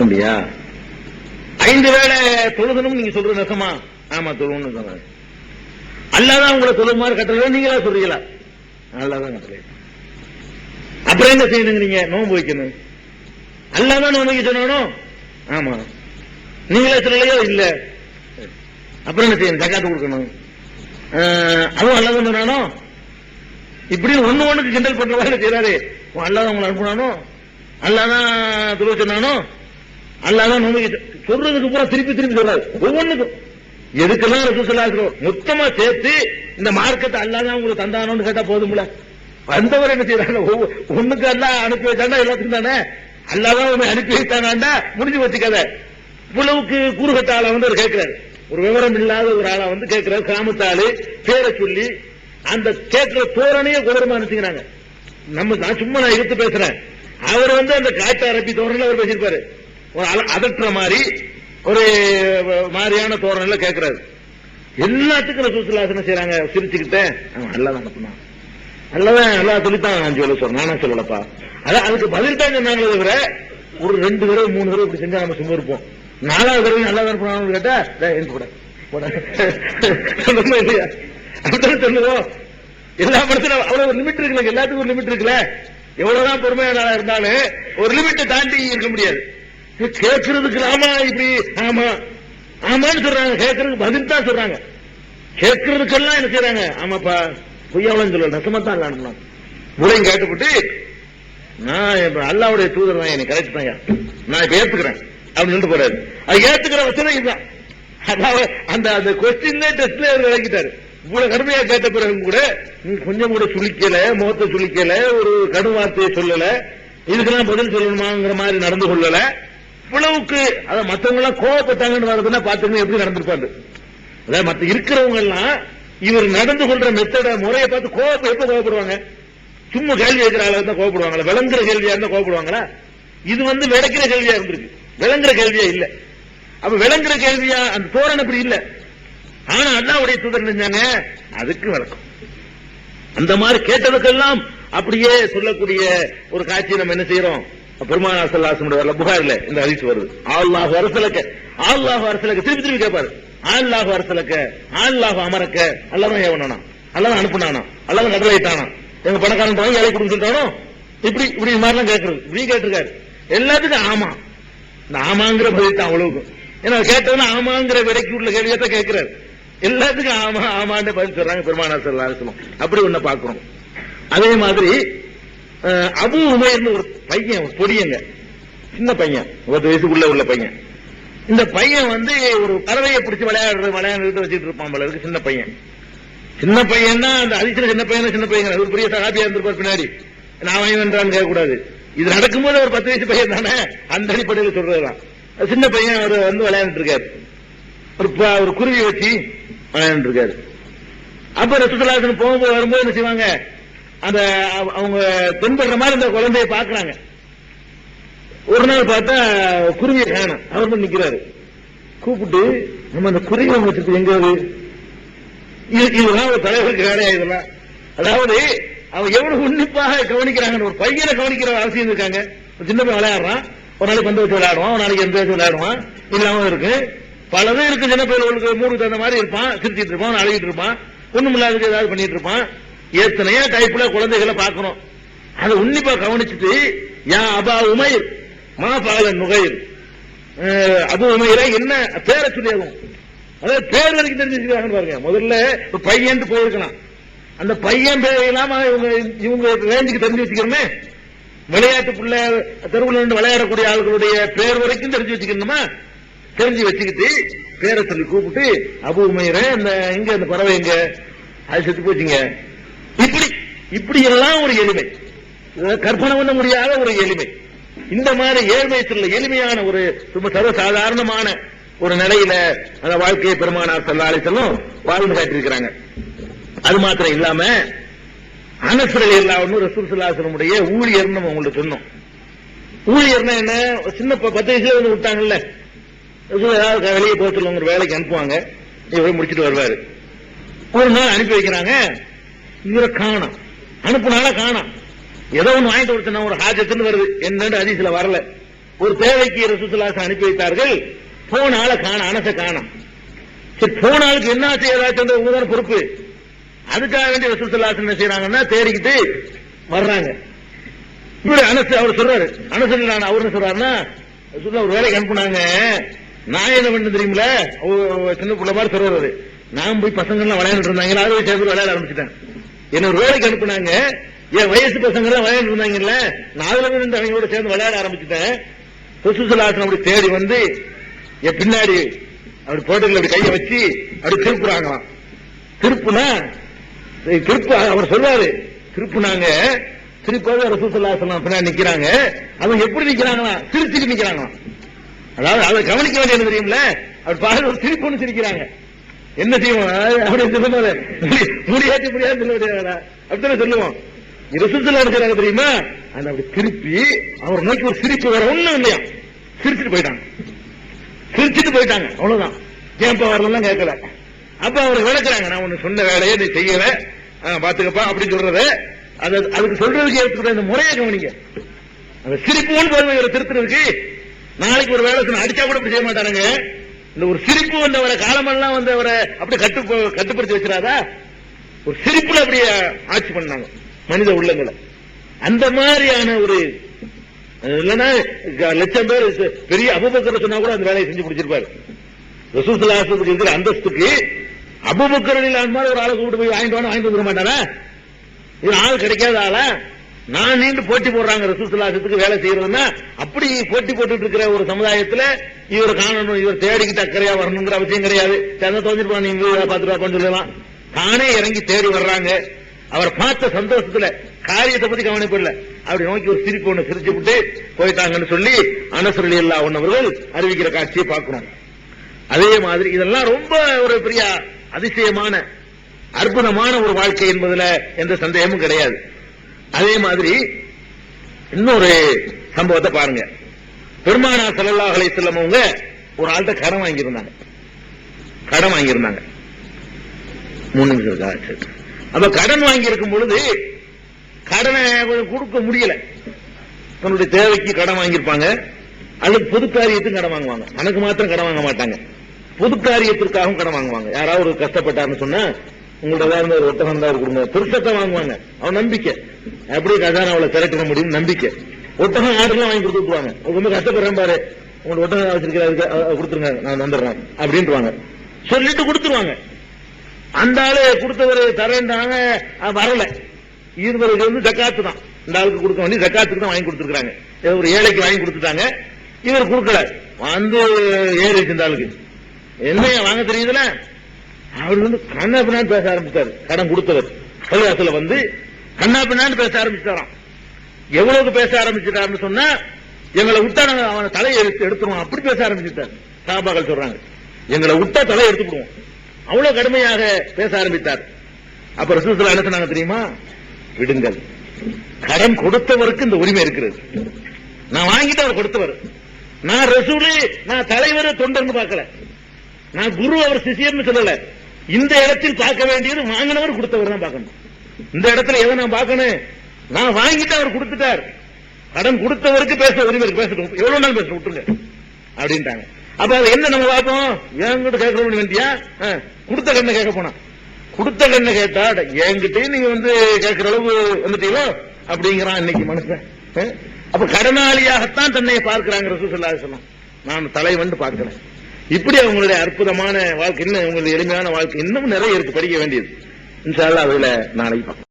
அப்படியா? ஐந்து வேளை தொழுகணும் நீங்க சொல்றது நெசமா? ஆமா தொழுகணும் சொன்னாங்க அல்லாதான் உங்களை தொழுமாறு கட்டளை நீங்களா சொல்றீங்களா? அல்லாதான் கட்டளை. அப்புறம் என்ன செய்யணுங்க நீங்க நோன்பு வைக்கணும். அல்லாதான் நோன்பு வைக்க சொன்னானோ? ஆமா. நீங்களே சொல்லலையோ? இல்ல. அப்புறம் என்ன செய்யணும்? தக்காத்து கொடுக்கணும். அதுவும் அல்லாதான் சொன்னானோ? இப்படி ஒண்ணு ஒண்ணுக்கு கிண்டல் பண்ற மாதிரி செய்யறாரு அல்லாதான் உங்களை அனுப்புனானோ? அல்லாதான் துருவ சொன்னானோ? அல்லாதான் நோம்பு சொல்றதுக்கு பூரா திருப்பி திருப்பி சொல்றாரு. ஒவ்வொன்றுக்கும் எதுக்கெல்லாம் ரசூசல்லா இருக்கிறோம் மொத்தமா சேர்த்து இந்த மார்க்கத்தை அல்லாதான் உங்களுக்கு தந்தானோன்னு கேட்டா போதும்ல? வந்தவர் என்ன செய்யறாங்க ஒண்ணுக்கு எல்லாம் அனுப்பி வச்சாண்டா எல்லாத்துக்கும் தானே? அல்லாதான் உன்னை அனுப்பி வைத்தானாண்டா? முடிஞ்சு வச்சுக்காத இவ்வளவுக்கு கூறுகட்ட ஆளை வந்து அவர் கேட்கிறாரு. ஒரு விவரம் இல்லாத ஒரு ஆளா வந்து கேட்கிறாரு கிராமத்தாளு. பேரை சொல்லி அந்த கேட்கிற தோரணையே குதிரமா நினைச்சுக்கிறாங்க. நம்ம நான் சும்மா நான் எடுத்து பேசுறேன். அவர் வந்து அந்த காட்டு அரப்பி தோரணையில அவர் பேசியிருப்பாரு. அதட்டுற மாதிரி ஒரு மாதிரியான தோரணையில கேட்கிறாரு எல்லாத்துக்கும் ரசூசுல்லாசன செய்யறாங்க சிரிச்சுக்கிட்டே அவன் அல்லாதான் அனுப்புனான் அல்லவன் அல்லா சொல்லித்தான் நான் சொல்ல சொல்றேன் நானா சொல்லலப்பா? அதான் அதுக்கு பதில் தான் சொன்னாங்களே தவிர ஒரு ரெண்டு தடவை மூணு தடவை இப்படி செஞ்சா நம்ம சும்மா இருப்போம். நாலாவது தடவை நல்லா அனுப்புனாங்க கேட்டா டேய், கூட சொல்லுவோம். எல்லா படத்துல அவ்வளவு ஒரு லிமிட் இருக்குல்ல எல்லாத்துக்கும் ஒரு லிமிட் இருக்குல்ல. எவ்வளவுதான் பொறுமையான இருந்தாலும் ஒரு லிமிட்டை தாண்டி இருக்க முடியாது. கேட்கறதுக்கு ஆமா இப்படி ஆமா. ஆமான்னு சொல்றாங்க கேட்கறதுக்கு பதில் தான் சொல்றாங்க. கேட்கறதுக்கெல்லாம் என்ன செய்யறாங்க ஆமாப்பா பொய்யாவளம் சொல்லல நசமத்தான் காணணும் முறையும் கேட்டுப்பட்டு நான் அல்லாவுடைய தூதர் தான் என்னை கரெக்ட் தான் நான் இப்ப ஏத்துக்கிறேன். அப்படின்னு சொல்லிட்டு போறாரு. அது ஏத்துக்கிற வசதி இதுதான் அதாவது அந்த அந்த கொஸ்டின் டெஸ்ட்ல அவர் விளக்கிட்டாரு. இவ்வளவு கடுமையா கேட்ட பிறகு கூட நீ கொஞ்சம் கூட சுளிக்கல முகத்தை சுளிக்கல ஒரு கடும் வார்த்தையை சொல்லல இதுக்கெல்லாம் பதில் சொல்லணுமாங்கிற மாதிரி நடந்து கொள்ளல. இவ்வளவுக்கு அத மத்தவங்க எல்லாம் கோவப்பட்டாங்கன்னு வருதுன்னா பாத்துங்க எப்படி நடந்திருப்பாரு அதாவது மத்த இருக்கிறவங்க எல்லாம் இவர் நடந்து கொள்ற மெத்தட முறையை பார்த்து கோவப்ப எப்ப கோவப்படுவாங்க? சும்மா கேள்வி கேட்கிற ஆளா இருந்தா கோவப்படுவாங்களா? விளங்குற கேள்வியா இருந்தா கோவப்படுவாங்களா? இது வந்து விளக்கிற கேள்வியா இருந்திருக்கு. விளங்குற கேள்வியா இல்ல. அப்ப விளங்குற கேள்வியா அந்த தோரணை அப்படி இல்ல. ஆனா அண்ணாவுடைய தூதர் செஞ்சாங்க அதுக்கு விளக்கம். அந்த மாதிரி கேட்டதுக்கெல்லாம் அப்படியே சொல்லக்கூடிய ஒரு காட்சியை நம்ம என்ன செய்யறோம்? பெருமானா சல்லாசமுடைய வரல புகாரில் இந்த அறிவிச்சு வருது. ஆல்லாஹ் அரசலக்க ஆல்லாஹ் அரசலக்க திருப்பி திருப்பி கேட்பாரு. ஆல்லாஹ் அரசலக்க ஆல்லாஹ் அமரக்க அல்லாதான் ஏவனானா. அல்லாதான் அனுப்புனானா. அல்லாதான் கடலையிட்டானா எங்க பணக்காரன் வாங்கி வேலை கொடுக்க சொல்றானோ இப்படி இப்படி மாதிரிலாம் கேட்கறது. இப்படி கேட்டிருக்காரு. எல்லாத்துக்கும் ஆமா. இந்த ஆமாங்கிற பதில் தான் அவ்வளவுக்கு. ஏன்னா கேட்டதுன்னா ஆமாங்கிற விலைக்கு உள்ள கேள்வியை தான் கேட்கிறாரு. எல்லாத்துக்கும் ஆமா ஆமான்னு பதில் சொல்றாங்க பெருமானா சொல்லலாம் அப்படி ஒன்ன பாக்குறோம் அதே மாதிரி அபு உமேர்னு ஒரு பையன் பொடியங்க. சின்ன பையன் பத்து வயசுக்குள்ள உள்ள பையன். இந்த பையன் வந்து ஒரு பறவையை பிடிச்சி விளையாடுறது விளையாண்டுட்டு வச்சுட்டு இருப்பான் போல இருக்கு சின்ன பையன். சின்ன பையன்னா அந்த அதிசய சின்ன பையன் சின்ன பையன். அது ஒரு பெரிய சகாபியா இருந்திருப்பார் பின்னாடி. நான் வாங்கி கேட்கக்கூடாது. இது நடக்கும்போது ஒரு பத்து வயசு பையன் தானே? அந்த அடிப்படையில் சொல்றதுதான். சின்ன பையன் அவர் வந்து விளையாண்டுட்டு இருக்காரு ஒரு ப- ஒரு குருவி வச்சு விளையாண்டுட்டு இருக்காரு அப்ப ரசத்துலாசன் போகும்போது வரும்போது என்ன செய்வாங்க? அந்த அவ- அவங்க தென்படுற மாதிரி அந்த குழந்தைய பாக்குறாங்க ஒரு நாள் பார்த்தா குருவியை காணும். அவர் மட்டும் நிக்கிறாரு. கூப்பிட்டு நம்ம அந்த குருவி வச்சிருக்கு எங்க அது? இதெல்லாம் ஒரு தலைவருக்கு வேலையா இதெல்லாம்? அதாவது அவன் எவ்வளவு உன்னிப்பாக கவனிக்கிறாங்க ஒரு பையனை கவனிக்கிற அவசியம் இருக்காங்க. சின்ன பையன் விளையாடுறான். ஒரு நாளைக்கு பந்து வச்சு விளையாடுவான். ஒரு நாளைக்கு எந்த வச்சு விளையாடுவான். இல்லாம இருக்கு. பலதும் இருக்கு. சின்ன பையனுக்கு மூணு தகுந்த மாதிரி இருப்பான். சிரிச்சிட்டு இருப்பான். அழுகிட்டு இருப்பான். ஒண்ணும் இல்லாததுக்கு ஏதாவது பண்ணிட்டு இருப்பான். எத்தனையோ டைப்ல குழந்தைகளை பார்க்கணும். அதை உன்னிப்பா கவனிச்சுட்டு யா அபா உமைர் மா பாலன் நுகைர். அபு உமையில என்ன பேரை சொல்லியாகும் அதாவது பேர் வரைக்கும் தெரிஞ்சுக்கிறாங்கன்னு பாருங்க. முதல்ல பையன் போயிருக்கலாம். அந்த பையன் பேர் இல்லாம இவங்க இவங்க ரேஞ்சுக்கு தெரிஞ்சு வச்சுக்கிறோமே விளையாட்டு பிள்ளை தெருவில் நின்று விளையாடக்கூடிய ஆளுகளுடைய பேர் வரைக்கும் தெரிஞ்சு வச்சுக்கணுமா? தெரிஞ்சு வச்சுக்கிட்டு பேரை சொல்லி கூப்பிட்டு அபு உமையர இந்த இங்க அந்த பறவை எங்க? அது செத்து போச்சுங்க. இப்படி எல்லாம் ஒரு எளிமை. கற்பனை பண்ண முடியாத ஒரு எளிமை. இந்த மாதிரி ஏழ்மை சொல்ல எளிமையான ஒரு ரொம்ப சர்வசாதாரணமான ஒரு நிலையில அந்த வாழ்க்கையை பெருமானார் செல்லாலை செல்லும் வாழ்ந்து காட்டியிருக்கிறாங்க. அது மாத்திரம் இல்லாம அனசுரல் இல்லாமல் ரசூல் சல்லாசனுடைய ஊழியர்னு நம்ம உங்களுக்கு சொன்னோம். ஊழியர்னா என்ன? சின்ன ப- பத்து வயசுல வந்து விட்டாங்கல்ல. ஏதாவது வெளியே போக சொல்லுவாங்க ஒரு வேலைக்கு அனுப்புவாங்க. இவரை முடிச்சிட்டு வருவாரு. ஒரு நாள் அனுப்பி வைக்கிறாங்க. இவரை காணும். அனுப்புனால காணும். ஏதோ ஒன்று வாங்கிட்டு கொடுத்தா ஒரு ஹாஜத்துன்னு வருது. என்னன்னு அதிசல வரல. ஒரு தேவைக்கு ரசூசல்லாசன் அனுப்பி வைத்தார்கள். போனால ஆளை காண அனச காணும். சரி போன ஆளுக்கு என்ன செய்யறாச்சு உங்க தானே பொறுப்பு. அதுக்காக வேண்டிய ரசூசல்லாசன் என்ன செய்யறாங்கன்னா தேடிக்கிட்டு வர்றாங்க. இவரு அனசு அவர் சொல்றாரு. அனசு நான் அவர் என்ன சொல்றாருன்னா சொல்ல ஒரு வேலைக்கு அனுப்புனாங்க. நான் என்ன பண்ண தெரியுமில அவ- சின்ன பிள்ளை மாதிரி சொல்றாரு. நான் போய் பசங்க எல்லாம் விளையாண்டு இருந்தாங்க அதை சேர்ந்து விளையாட ஆரம்பிச்சிட்டேன். என்ன ஒரு வேலைக்கு அனுப்புனாங்க? என் வயசு பசங்க எல்லாம் விளையாண்டு இருந்தாங்கல்ல? நான் அதுல இருந்து அவங்களோட சேர்ந்து விளையாட ஆரம்பிச்சிட்டேன். சுசுசலாசன் அப்படி தேடி வந்து என் பின்னாடி அப்படி போட்டோல அப்படி கையை வச்சு அப்படி திருப்புறாங்களாம். திருப்புனா திருப்பு அவர் சொல்றாரு திருப்புனாங்க. திருப்பாக ரசூசல்லாசல்லாம் பின்னாடி நிக்கிறாங்க. அவங்க எப்படி நிக்கிறாங்களா திருச்சிட்டு நிக்கிறாங்களாம். அதாவது அதை கவனிக்க வேண்டியது தெரியும்ல? அவர் பாரு ஒரு சிரிக்கிறாங்க. என்ன செய்வோம்? அப்படி சொல்லும்போது முடியாட்டி முடியாது சொல்ல முடியாதா அப்படித்தானே சொல்லுவோம். ரசூசல்லா நினைக்கிறாங்க தெரியுமா? அந்த அப்படி திருப்பி அவர் நோக்கி ஒரு சிரிப்பு வர ஒண்ணும் இல்லையா? சிரிச்சுட்டு போயிட்டாங்க. சிரிச்சுட்டு போயிட்டாங்க. அவ்வளவுதான். ஏன்பா வரலாம் கேட்கல. அப்ப அவர் விளக்குறாங்க. நான் ஒண்ணு சொன்ன வேலையை நீ செய்யல. ஆ, பாத்துக்கப்பா அப்படின்னு சொல்றது. அது அதுக்கு சொல்றதுக்கு ஏற்படுற இந்த முறையை கவனிங்க. அந்த சிரிப்புன்னு பாருங்க இவரை திருத்துறதுக்கு நாளைக்கு ஒரு வேலை அடிச்சா கூட செய்ய மாட்டாருங்க இந்த ஒரு சிரிப்பு வந்தவரை காலமெல்லாம் வந்து அவரை அப்படி கட்டு கட்டுப்படுத்தி வச்சிடாதா? ஒரு சிரிப்புல அப்படியே ஆட்சி பண்ணாங்க. மனித உள்ளங்களை. அந்த மாதிரியான ஒரு இல்லைன்னா லட்சம் பேர் பெரிய அபுபக்கரை சொன்னா கூட அந்த வேலையை செஞ்சு முடிச்சிருப்பாரு. ரசூசலாசத்துக்கு இருக்கிற அந்தஸ்துக்கு அபுபக்கரில் அந்த மாதிரி ஒரு ஆளை கூப்பிட்டு போய் வாங்கிட்டு வாங்க வாங்கிட்டு வந்துட மாட்டாரா? இது ஆள் கிடைக்காத ஆளா? நான் நீண்டு போட்டி போடுறாங்க ரசூசலாசத்துக்கு வேலை செய்யறதுன்னா அப்படி போட்டி போட்டுட்டு இருக்கிற ஒரு சமுதாயத்துல இவர் காணணும் இவர் தேடிக்கு அக்கறையா வரணுங்கிற அவசியம் கிடையாது. சேர்ந்த தோஞ்சிருப்பான் நீங்க பார்த்துட்டு கொண்டு சொல்லலாம் தானே இறங்கி தேடி வர்றாங்க. அவர் பார்த்த சந்தோஷத்துல காரியத்தை பத்தி கவனிப்பில்ல அப்படி நோக்கி ஒரு சிரிப்பு ஒண்ணு சிரிச்சு விட்டு போயிட்டாங்கன்னு சொல்லி அனசரளி இல்லா ஒன்னவர்கள் அறிவிக்கிற காட்சியை பார்க்கணும் அதே மாதிரி இதெல்லாம் ரொம்ப ஒரு பெரிய அதிசயமான அற்புதமான ஒரு வாழ்க்கை என்பதுல எந்த சந்தேகமும் கிடையாது. அதே மாதிரி இன்னொரு சம்பவத்தை பாருங்க. பெருமானா ஸல்லல்லாஹு அலைஹி அவங்க ஒரு ஆள்கிட்ட கடன் வாங்கியிருந்தாங்க. கடன் வாங்கியிருந்தாங்க. மூணு நிமிஷம் இருக்கா சரி. அப்ப கடன் வாங்கி இருக்கும் பொழுது கடனை கொடுக்க முடியல. தன்னுடைய தேவைக்கு கடன் வாங்கியிருப்பாங்க. அல்லது பொது காரியத்துக்கும் கடன் வாங்குவாங்க. எனக்கு மாத்திரம் கடன் வாங்க மாட்டாங்க. பொது காரியத்திற்காகவும் கடன் வாங்குவாங்க. யாராவது ஒரு கஷ்டப்பட்டாருன்னு சொன்னா உங்கள்ட்ட ஏதாவது ஒரு ஒட்டகம் தான் கொடுங்க. பெருசத்தை வாங்குவாங்க. அவன் நம்பிக்கை. எப்படி கஜானாவில் திரட்டிட முடியும் நம்பிக்கை. ஒட்டகம் ஆடுலாம் வாங்கி கொடுத்துருவாங்க ரொம்ப கஷ்டப்படுறேன் பாரு. உங்களுக்கு ஒட்டகம் வச்சிருக்கிறாரு கொடுத்துருங்க. நான் வந்துடுறேன். அப்படின்ட்டுவாங்க சொல்லிட்டு கொடுத்துருவாங்க. அந்த ஆளு கொடுத்தவர் தரேன்றாங்க வரல. இருந்தவர்கள் வந்து ஜக்காத்து தான். இந்த ஆளுக்கு கொடுக்க வேண்டிய ஜக்காத்துக்கு தான் வாங்கி கொடுத்துருக்காங்க ஒரு ஏழைக்கு வாங்கி கொடுத்துட்டாங்க. இவர் கொடுக்கல. வந்து ஏறிச்சு இந்த ஆளுக்கு. என்ன வாங்க தெரியுதுல அவர் வந்து கண்ணா பின்னான்னு பேச ஆரம்பிச்சாரு. கடன் கொடுத்தவர். பள்ளிவாசல வந்து கண்ணா பின்னான்னு பேச ஆரம்பிச்சாராம் எவ்வளவு பேச ஆரம்பிச்சிட்டாருன்னு சொன்னா எங்களை விட்டா நாங்க அவனை தலையை எடுத்து எடுத்துருவோம். அப்படி பேச ஆரம்பிச்சுட்டார். சாபாக்கள் சொல்றாங்க. எங்களை விட்டா தலையை எடுத்துக்கிடுவோம். அவ்வளவு கடுமையாக பேச ஆரம்பித்தார். அப்ப ரசூசலா என்ன சொன்னாங்க தெரியுமா? விடுங்கள். கடன் கொடுத்தவருக்கு இந்த உரிமை இருக்கிறது. நான் வாங்கிட்டு அவர் கொடுத்தவர். நான் ரசூலு நான் தலைவர் தொண்டர்னு பார்க்கல. நான் குரு அவர் சிசியர்னு சொல்லல. இந்த இடத்தில் பார்க்க வேண்டியது வாங்கினவர் கொடுத்தவர் தான் பார்க்கணும். இந்த இடத்துல எதை நான் பார்க்கணும்? நான் வாங்கிட்டு அவர் கொடுத்துட்டார். கடன் கொடுத்தவருக்கு பேச உரிமை இருக்கு பேசட்டும். எவ்வளவு நாள் பேச விட்டுருங்க. அப்படின்ட்டாங்க. அப்ப அது என்ன நம்ம பார்ப்போம்? என்கிட்ட கேட்க வேண்டியா ஆ, கொடுத்த கண்ணை கேட்க போனா கொடுத்த கண்ணை கேட்டா என்கிட்டயும் நீங்க வந்து கேட்கிற அளவு வந்துட்டீங்களோ? அப்படிங்கிறான் இன்னைக்கு மனுஷன். அப்ப கடனாளியாகத்தான் தன்னை பார்க்கிறாங்க ரசூசல்லாஹு சொன்னோம் நான் தலைவன் பார்க்கிறேன் இப்படி அவங்களுடைய அற்புதமான வாழ்க்கை இன்னும் அவங்களுடைய எளிமையான வாழ்க்கை இன்னும் நிறைய இருக்கு. படிக்க வேண்டியது. இன்ஷா அதுல நாளைக்கு பார்ப்போம்.